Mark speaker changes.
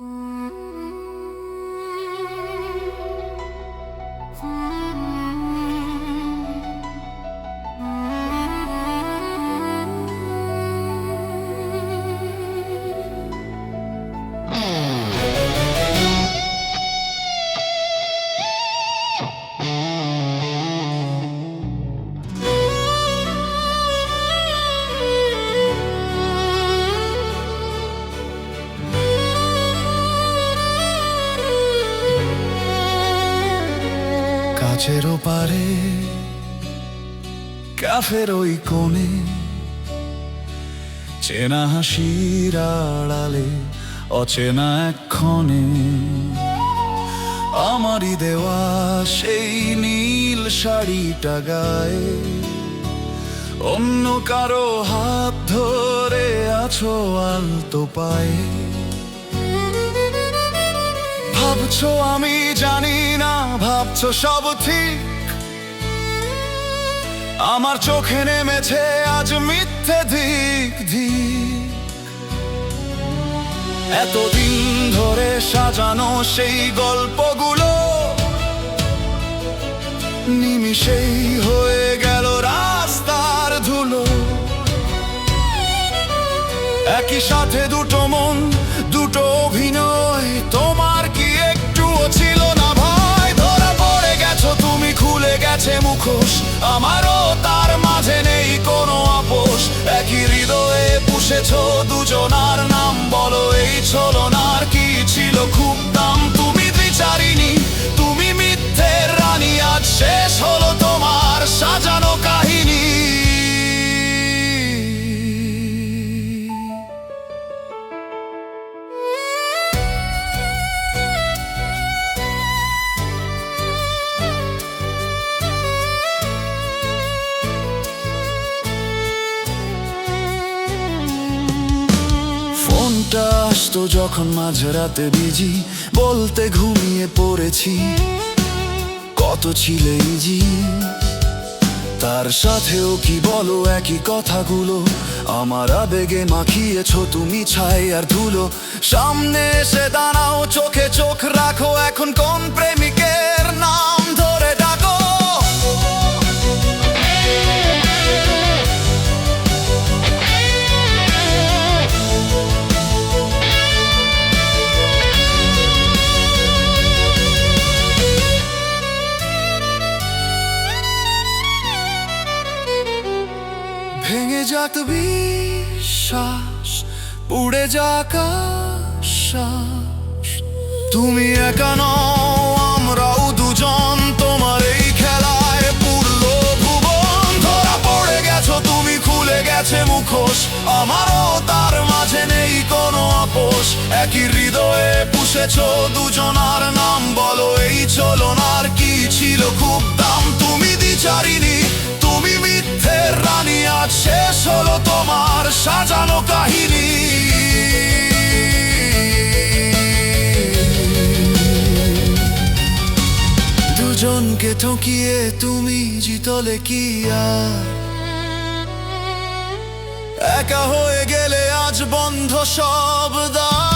Speaker 1: Mm. কাছের পারে কাফের ওই কোণে। চেনা হাসির আড়ালে, অচেনা এক্ষণে। আমারই দেওয়া সেই নীল শাড়িটা গায়ে। অন্য কারও হাত ধরে আছো আলতো পায়ে। ভাবছ আমি জানি ভাবছ সব ঠিক। আমার চোখে নেমেছে আজ মিথ্যে দিক দিক এতদিন ধরে সাজানো সেই গল্পগুলো নিমিষেই হয়ে গেল রাস্তার ধুলো। একই সাথে দুটো মন, দুটো অভিনয় মুখোশ আমারও তার মাঝে নেই কোনো আপোষ। একই হৃদয়ে পুষেছো দুজনার নাম। ফোনটা আসতো যখন মাঝরাতে বিজি, বলতে ঘুমিয়ে পড়েছি। কত ইজি? তার সাথেও কি বলো একই কথাগুলো? আমার আবেগে মাখিয়েছো তুমি ছাই আর ধুলো। সামনে এসে দাঁড়াও, চোখে চোখ রাখো, এখন কোন প্রেমিকের নাম? ভেঙে যাক বিশ্বাস উড়ে যাক আশ্বাস। তুমি একা নও, আমরাও দুজন, তোমার এই খেলায় পুরলো ভুবন। ধরা পড়ে গেছো, তুমি খুলে গেছে মুখোশ। আমারও তার মাঝে নেই কোনো আপোষ। একই হৃদয়ে পুষেছো দুজনার নাম, বলো এই চলনার কি ছিল খুব হলো তোমার সাজানো কাহিনী দুজনকে ঠকিয়ে তুমি জিতলে কি একা হয়ে গেলে আজ বন্ধ সব দ্বার।